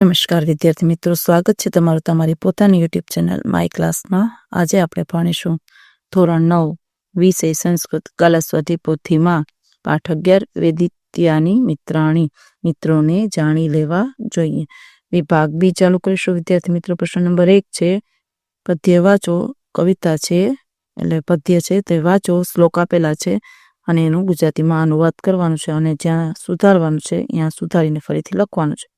નમસ્કાર વિદ્યાર્થી મિત્રો, સ્વાગત છે તમારું તમારી પોતાની યુટ્યુબ ચેનલ માય ક્લાસમાં આજે આપણે ભણીશું ધોરણ નવ, વિષય સંસ્કૃત કલાસ્વતી પોથીમાં પાઠ અગિયાર, વેદિત્યાની મિત્રાણી. મિત્રોને જાણી લેવા જોઈએ. વિભાગ બી ચાલુ કરીશું. વિદ્યાર્થી મિત્રો, પ્રશ્ન નંબર એક છે, પદ્ય વાંચો, કવિતા છે, એટલે પદ્ય છે તે વાંચો, શ્લોક આપેલા છે અને એનું ગુજરાતીમાં અનુવાદ કરવાનું છે અને જ્યાં સુધારવાનું છે, ત્યાં સુધારીને ફરીથી લખવાનું છે.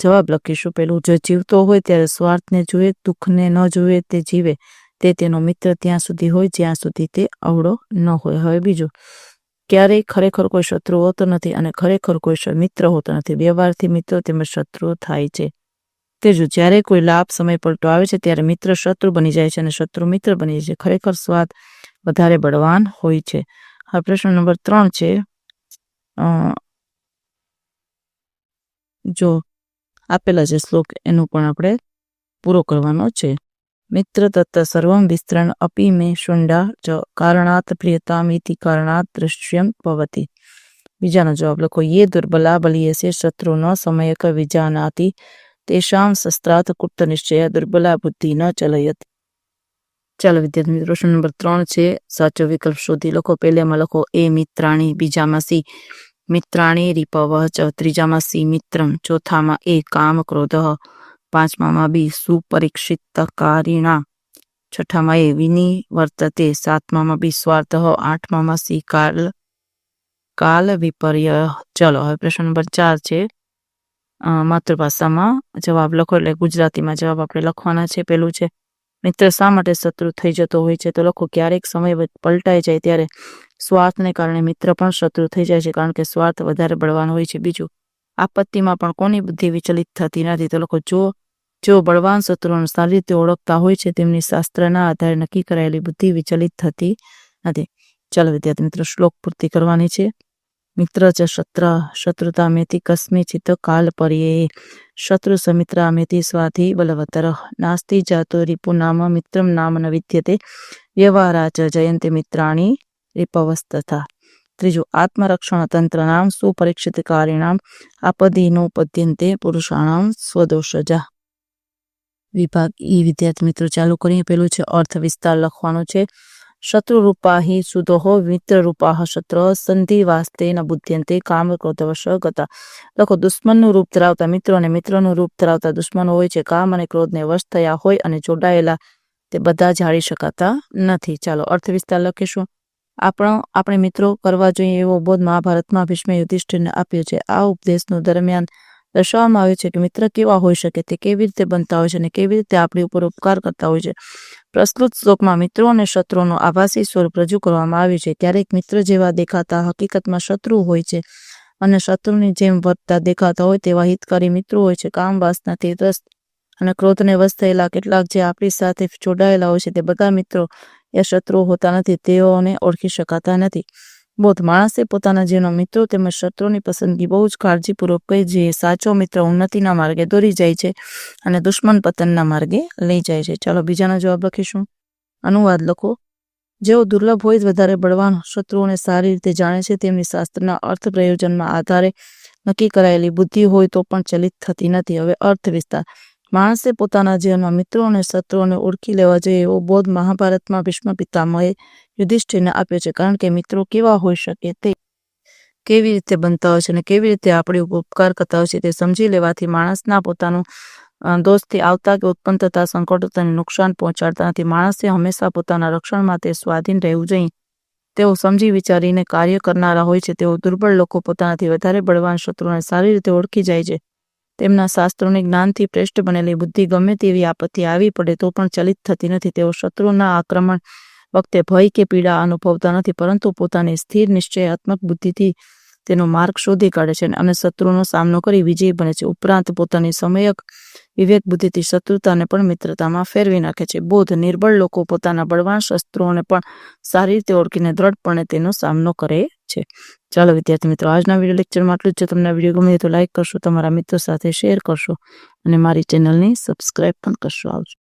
જવાબ લખીશું પેલું જો જીવતો હોય ત્યારે સ્વાર્થને જુએ, દુઃખને ન જુએ, તે જીવે. તે તેનો મિત્ર ત્યાં સુધી હોય, જ્યાં સુધી તે અવળો ન હોય. હવે બીજું. ક્યારેય ખરેખર કોઈ શત્રુ હોતો નથી અને ખરેખર કોઈ મિત્ર હોતો નથી. વ્યવહારથી મિત્રો તેમજ શત્રુઓ થાય છે. ત્રીજું જ્યારે કોઈ લાભ સમય પલટો આવે છે, ત્યારે મિત્ર શત્રુ બની જાય છે અને શત્રુ મિત્ર બની જાય છે. ખરેખર સ્વાદ વધારે બળવાન હોય છે. હવે પ્રશ્ન નંબર ત્રણ છે. જો આપેલા છે. શ્લોક એનું પણ આપણે પૂરો કરવાનો છે. મિત્ર તત્ત સર્વમ વિસ્તરણ અપી મે શુંડા જ કારણાત પ્રિયતામિતિ કારણાત દૃશ્યમ ભવતી. બીજાનો જવાબ લખો. યે દુર્બલા બલિયસે શત્રુ ન સમયક વિજાનાતિ. તેષામ શસ્ત્રાત કુપ્ત નિશ્ચય દુર્બલા બુદ્ધિ ન ચલયત. ચાલો વિદ્યાર્થી મિત્રો, પ્રશ્ન નંબર ત્રણ છે. સાચો વિકલ્પ શોધી લખો. પહેલામાં લખો, એ મિત્રાણી બીજામાં સી. મિત્રાણી રીપવ ચ ત્રીજામાં સી મિત્રમ ચોથામાં એ કામ ક્રોધ પાંચમામાં બી સુપરીક્ષિત કારિણા છઠ્ઠામાં એ વિની વર્તતે સાતમામાં બી સ્વાર્થ આઠમામાં સી કાલ કાલ વિપર્ય ચલો હવે પ્રશ્ન નંબર ચાર છે માતૃભાષામાં જવાબ લખો એટલે ગુજરાતીમાં જવાબ આપણે લખવાના છે. પેલું છે, મિત્ર શા માટે શત્રુ થઈ જતો હોય છે? તો લખો, ક્યારેક સમય પલટાઈ જાય ત્યારે સ્વાર્થને કારણે મિત્ર પણ શત્રુ થઈ જાય છે, કારણ કે સ્વાર્થ વધારે બળવાન હોય છે. બીજું, આપત્તિમાં પણ કોની બુદ્ધિ વિચલિત થતી નથી? તો લોકો જો જો બળવાન શત્રુઓને સારી રીતે ઓળખતા હોય છે, તેમની શાસ્ત્રના આધારે નક્કી કરાયેલી બુદ્ધિ વિચલિત થતી નથી. ચાલો વિદ્યાર્થી મિત્રો, શ્લોક પૂર્તિ કરવાની છે. મિત્ર ચ શત્ર શત્રુતા મેથી કસ્મિચિત કાલ પર્યે. શત્રુ સમિત્રા મેથી સ્વાથી બલવતર. નાસ્તિ જાતો રિપુ નામ, મિત્રમ નામ ન વિદ્યતે. વ્યવહારા જયંતે મિત્રાણી. રિપવસ્તથા ત્રીજું આત્મરક્ષણ તંત્રનામ સુપરીક્ષિત કાર્યણામ આપદીનોપદ્યંતે પુરુષાણામ સ્વદોષજા વિભાગ ઈ વિદ્યાર્થી મિત્રો ચાલુ કરીએ પેલું છે અર્થ વિસ્તાર લખવાનો છે શત્રુરૂપાહી સુદોહો મિત્રરૂપા શત્ર સંધિ વાસ્તે ન બુદ્ધ્યંતે કામ ક્રોધવશ ગતા લખો દુશ્મનનું રૂપ ધરાવતા મિત્રો અને મિત્રોનું રૂપ ધરાવતા દુશ્મનો હોય છે કામ અને ક્રોધને વશ થયા હોય અને જોડાયેલા તે બધા જાળી શકાતા નથી। ચાલો, અર્થ વિસ્તાર લખીશું. આપણો, આપણે મિત્રો કરવા જોઈએ એવો બોધ મહાભારતમાં ભીષ્મ યુધિષ્ઠિરને આપ્યો છે. આ ઉપદેશનું દરમિયાન દર્શાવવામાં આવ્યું છે કે મિત્ર કેવા હોઈ શકે તે કેવી રીતે બનતા હોય છે અને કેવી રીતે આપણી ઉપર ઉપકાર કરતા હોય છે. પ્રસ્તુત શ્લોકમાં મિત્રો અને શત્રુઓનું આભાસી સ્વરૂપ રજૂ કરવામાં આવ્યું છે. ક્યારેક મિત્ર જેવા દેખાતા હકીકતમાં શત્રુ હોય છે અને શત્રુની જેમ વર્તતા દેખાતા હોય તેવા હિતકારી મિત્રો હોય છે. કામ વાસનાથી ત્રસ્ત અને ક્રોધને વશ થયેલા કેટલાક જે આપણી સાથે જોડાયેલા હોય છે, તે બધા મિત્રો એ શત્રુઓ હોતા નથી, તેઓને ઓળખી શકાતા નથી. બોધ માણસે પોતાના જીવનો મિત્રો તેમજ શત્રુની પસંદગી બહુ જ કાળજીપૂર્વક કરી, જે સાચો મિત્ર ઉન્નતિના માર્ગે દોરી જાય છે અને દુશ્મન પતનના માર્ગે લઈ જાય છે. ચાલો બીજાનો જવાબ લખીશું. અનુવાદ લખો. જેઓ દુર્લભ હોય, વધારે બળવાન શત્રુઓને સારી રીતે જાણે છે, તેમની શાસ્ત્રના અર્થ પ્રયોજનમાં આધારે નક્કી કરાયેલી બુદ્ધિ હોય, તો પણ ચલિત થતી નથી. હવે અર્થ વિસ્તાર માણસે પોતાના જીવનમાં મિત્રો અને શત્રુઓને ઓળખી લેવા જોઈએ એવો બોધ મહાભારતમાં ભીષ્મ પિતામહે યુધિષ્ઠિરને આપ્યો છે. કારણ કે મિત્રો કેવા હોઈ શકે તે કેવી રીતે બનતા હોય છે અને કેવી રીતે આપણે ઉપકાર કરતા હોય છે તે સમજી લેવાથી માણસના પોતાનું દોસ્તથી આવતા કે ઉત્પન્ન થતા સંકટોને નુકસાન પહોંચાડતા નથી. માણસે હંમેશા પોતાના રક્ષણ માટે સ્વાધીન રહેવું જોઈએ. તેઓ સમજી વિચારીને કાર્ય કરનારા હોય છે. તેઓ દુર્બળ લોકો પોતાનાથી વધારે બળવાન શત્રુને સારી રીતે ઓળખી જાય છે. તેમના શાસ્ત્રોની જ્ઞાનથી શ્રેષ્ઠ બનેલી બુદ્ધિ ગમે તેવી આપત્તિ આવી પડે તો પણ ચલિત થતી નથી. તેઓ શત્રુના આક્રમણ વખતે ભય કે પીડા અનુભવતા નથી, પરંતુ પોતાની સ્થિર નિશ્ચયાત્મક બુદ્ધિથી તેનો માર્ગ શોધી કાઢે છે અને શત્રુનો સામનો કરી વિજય બને છે. ઉપરાંત પોતાની સમયક વિવેક બુદ્ધિથી શત્રુતાને પણ મિત્રતામાં ફેરવી નાખે છે. બોધ નિર્બળ લોકો પોતાના બળવાન શસ્ત્રોને પણ સારી રીતે ઓળખીને દ્રઢપણે તેનો સામનો કરે છે. ચાલો, વિદ્યાર્થી મિત્રો, આજના વીડિયો લેક્ચરમાં આટલું જ. છે તમને વીડિયો ગમે તો લાઇક કરશો, તમારા મિત્રો સાથે શેર કરશો અને મારી ચેનલને સબસ્ક્રાઈબ પણ કરશો. આવજો.